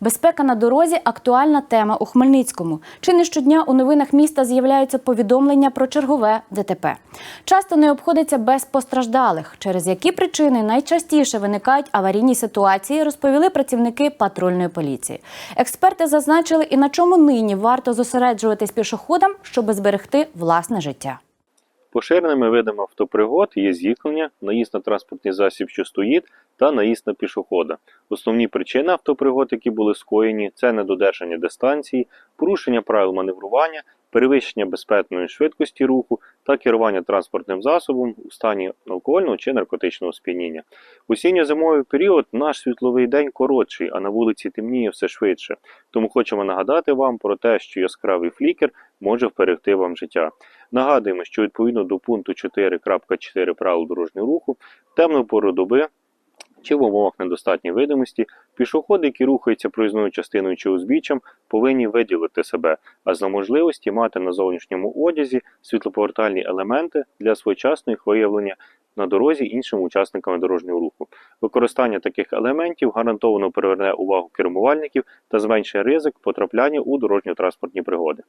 Безпека на дорозі актуальна тема у Хмельницькому. Чи не щодня у новинах міста з'являються повідомлення про чергове ДТП. Часто не обходиться без постраждалих. Через які причини найчастіше виникають аварійні ситуації, розповіли працівники патрульної поліції. Експерти зазначили і на чому нині варто зосереджуватись пішоходам, щоб зберегти власне життя. Поширеними видами автопригод є зіткнення, наїзд на транспортний засіб, що стоїть, та наїзд на пішохода. Основні причини автопригод, які були скоєні, це недодержання дистанції, порушення правил маневрування, перевищення безпечної швидкості руху та керування транспортним засобом у стані алкогольного чи наркотичного сп'яніння. В осінньо-зимовий період наш світловий день коротший, а на вулиці темніє все швидше. Тому хочемо нагадати вам про те, що яскравий флікер може вберегти вам життя. Нагадуємо, що відповідно до пункту 4.4 правил дорожнього руху, темну пору доби чи в умовах недостатньої видимості, пішоходи, які рухаються проїзною частиною чи узбіччям, повинні виділити себе, а за можливості мати на зовнішньому одязі світлоповертальні елементи для своєчасного їх виявлення на дорозі іншими учасниками дорожнього руху. Використання таких елементів гарантовано приверне увагу кермувальників та зменшує ризик потрапляння у дорожньо-транспортні пригоди.